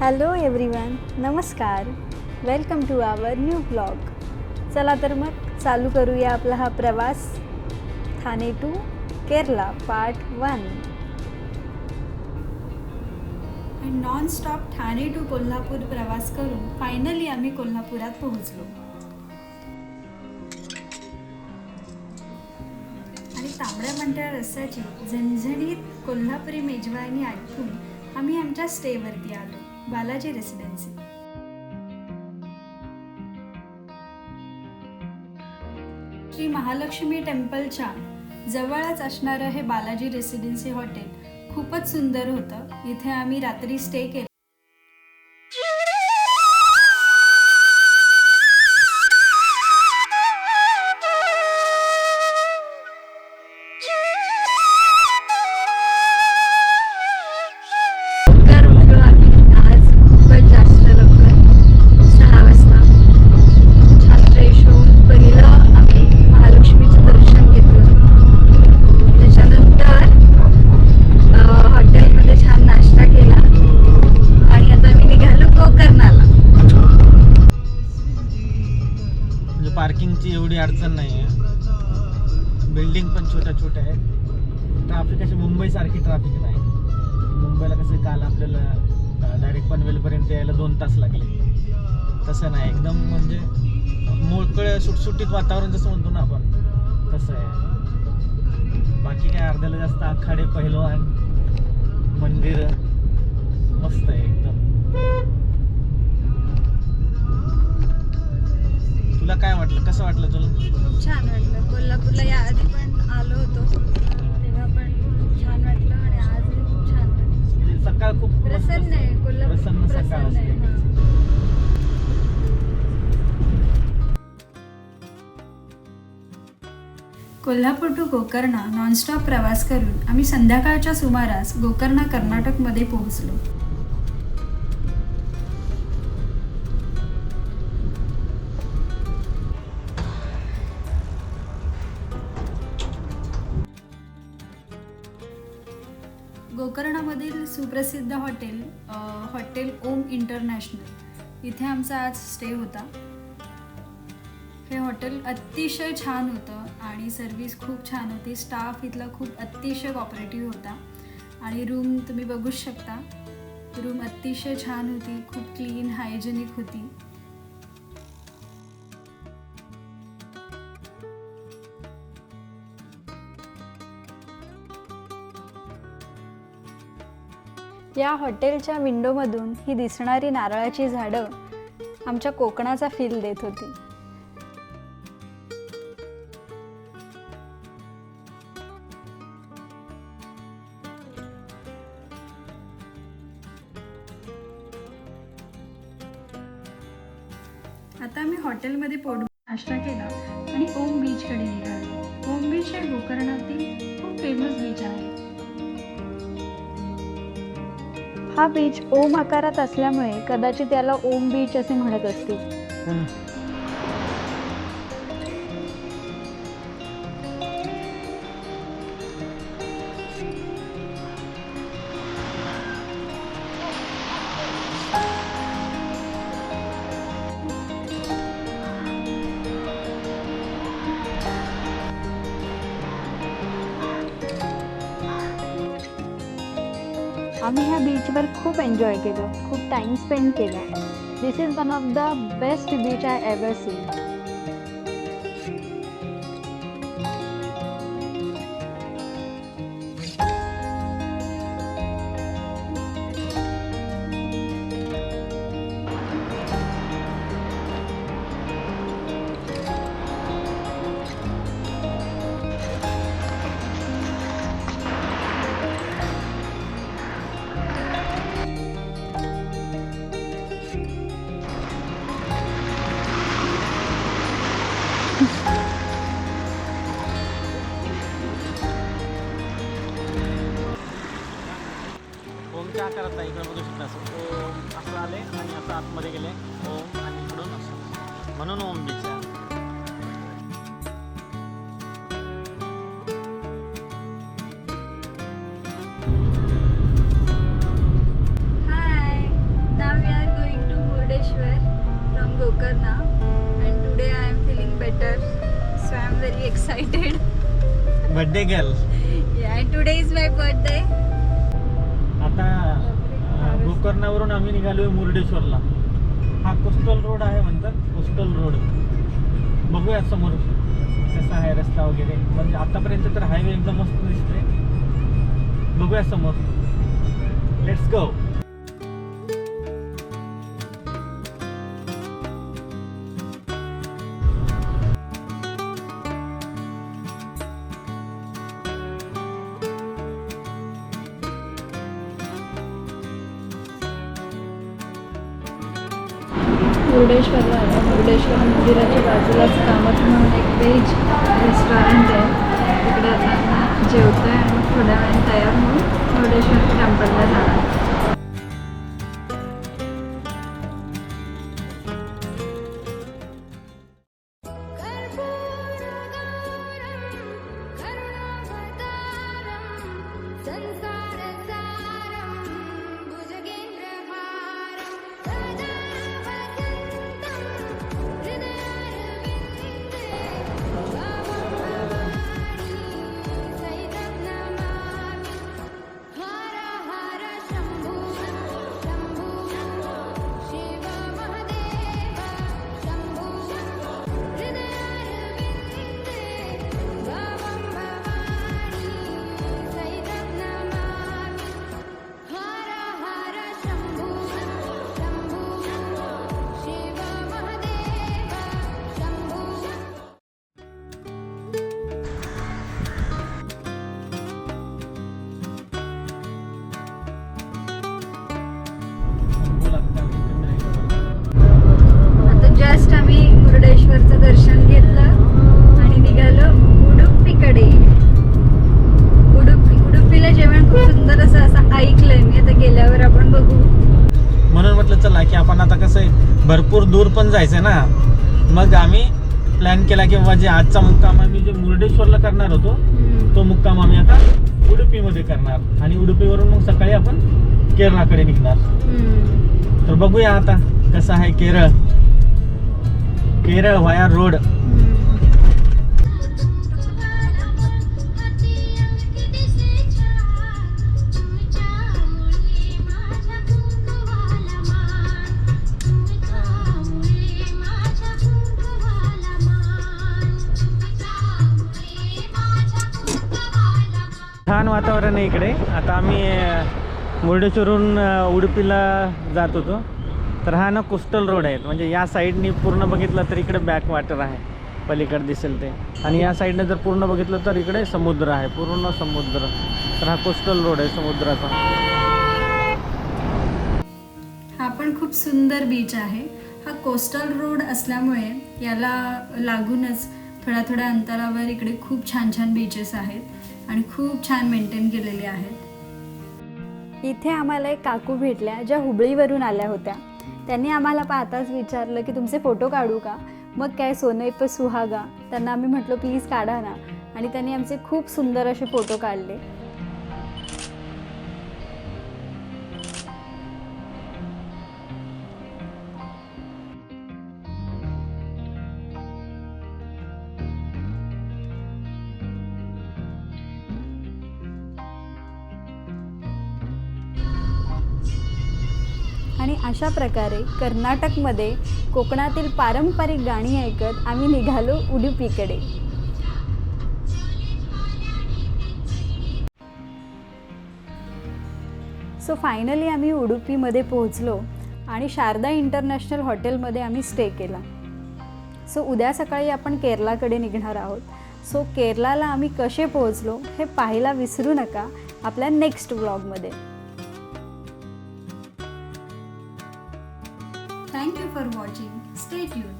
Hello everyone नमस्कार welcome to our new blog चला तर मग चालू करूया आपला हा प्रवास. Thane to Kerala part one non stop Thane to Kolhapur प्रवास करून फायनली आम्ही कोल्हापुरात पोहोचलो. आणि तांबड्या पांढऱ्या रस्त्याची झणझणीत कोल्हापुरी मेजवानी ऐकून आम्ही आमच्या स्टेवरती आलो. बालाजी रेसिडेन्सी. श्री महालक्ष्मी टेम्पलच्या जवळच असणारं हे बालाजी रेसिडेन्सी हॉटेल खूपच सुंदर होतं. इथे आम्ही रात्री स्टे केला. पार्किंगची एवढी अडचण नाही आहे बिल्डिंग पण छोट्या छोट्या आहेत. ट्रॅफिक अशी मुंबईसारखी ट्रॅफिक नाही. मुंबईला कसं काल आपल्याला डायरेक्ट पनवेलपर्यंत यायला दोन तास लागले. तसं नाही. एकदम म्हणजे मोकळं सुटसुटीत वातावरण जसं म्हणतो ना आपण तसं आहे. बाकी काय अर्ध्याला जास्त आखाडे पहिलवान मंदिर मस्त आहे एकदम. तुला काय वाटलं? कसं वाटलं तुला? खूप छान वाटलं. कोल्हापूरला याआधी पण आलो होतो. तेव्हा पण छान वाटलं आणि आजही खूप छान वाटलं. म्हणजे सकाळ खूप मस्त प्रसन्न. आहे. कोल्हापूर प्रसन्न खूप सकाळ प्रसन्न आहे. असते. हां. कोल्हापूर टू गोकर्णा नॉनस्टॉप प्रवास करून आम्ही संध्याकाळच्या सुमारास गोकर्णा कर्नाटकमध्ये पोहोचलो. सुप्रसिद्ध हॉटेल हॉटेल ओम इंटरनॅशनल. इथे आमचा आज स्टे होता. हे हॉटेल अतिशय छान होतं आणि सर्विस खूप छान होती. स्टाफ इथला खूप अतिशय कॉपरेटिव्ह होता. आणि रूम तुम्ही बघूच शकता. रूम अतिशय छान होती खूप क्लीन हायजेनिक होती. या हॉटेलच्या विंडोमधून ही दिसणारी नारळाची झाडं आमच्या कोकणाचा फील देत होती. आता आम्ही हॉटेलमध्ये पोट नाश्ता केला आणि ओम बीचकडे निघालो. ओम बीच हे गोकर्णातील खूप फेमस बीच आहे. हा बीच ओम आकारात असल्यामुळे कदाचित याला ओम बीच असे म्हणत असतील. आम्ही ह्या बीचवर खूप एन्जॉय केलं खूप टाइम स्पेंड केला. This is one of the best beach I ever seen आकारात आहे इकडे बघू शकता. असं ओम असं आले आणि असं आतमध्ये गेले ओम आणि इकडून असं. म्हणून ओम बीच. आहे hi Murudeshwar from Gokarna and today I am आता गोकर्णावरून आम्ही निघालो आहे मुर्डेश्वरला. हा कोस्टल रोड आहे म्हणतात कोस्टल रोड. बघूया समोर. कसा आहे रस्ता वगैरे. म्हणजे आतापर्यंत तर हायवे एकदम मस्त दिसते बघूया समोर. लेट्स गो मुरुडेश्वरला आलो मुरुडेश्वर मंदिराच्या बाजूलाच कामत म्हणून एक व्हेज रेस्टॉरंट आहे. तिकडे आता जेवतोय आणि मग थोड्या वेळाने तयार होऊन मुरुडेश्वर टेम्पलला जाणार. गेल्यावर आपण बघू. म्हणून म्हटलं चला की आपण आता कसं आहे भरपूर दूर पण जायचंय ना. मग आम्ही प्लॅन केला की बाबा जे आजचा मुक्काम आम्ही जे मुर्डेश्वरला करणार होतो तो मुक्काम आम्ही आता उडुपीमध्ये करणार. आणि उडुपीवरून मग सकाळी आपण केरळाकडे निघणार. तर बघूया आता कसं आहे केरळ. केरळ वाया रोड वातावरण आहे इकडे. आता आम्ही मुर्डेश्वरून उडुपीला जात होतो. तर हा ना कोस्टल रोड आहे. म्हणजे या साईडनी पूर्ण बघितलं तर इकडे बॅक वॉटर आहे. पलीकडे दिसेल ते. आणि या साईडने जर पूर्ण बघितलं तर इकडे समुद्र आहे. पूर्ण समुद्र. तर हा कोस्टल रोड आहे समुद्राचा. हा पण खूप सुंदर बीच आहे. हा कोस्टल रोड असल्यामुळे याला लागूनच थोड्या थोड्या अंतरावर इकडे खूप छान छान बीचेस आहेत आणि खूप छान मेंटेन केलेले आहेत. इथे आम्हाला एक काकू भेटल्या ज्या हुबळीवरून आल्या होत्या. त्यांनी आम्हाला पाहताच विचारलं की तुमचे फोटो काढू का? मग काय सोनई पे सुहागा? त्यांना आम्ही म्हटलो प्लीज काढा ना. आणि त्यांनी आमचे खूप सुंदर असे फोटो काढले. आणि अशा प्रकारे कर्नाटकमध्ये कोकणातील पारंपरिक गाणी ऐकत आम्ही निघालो उडुपीकडे. सो फायनली आम्ही उडुपीमध्ये पोहोचलो आणि शारदा इंटरनॅशनल हॉटेलमध्ये आम्ही स्टे केला. सो उद्या सकाळी आपण केरलाकडे निघणार आहोत. सो केरलाला आम्ही कसे पोहोचलो हे पाहायला विसरू नका आपल्या नेक्स्ट ब्लॉगमध्ये for watching. Stay tuned.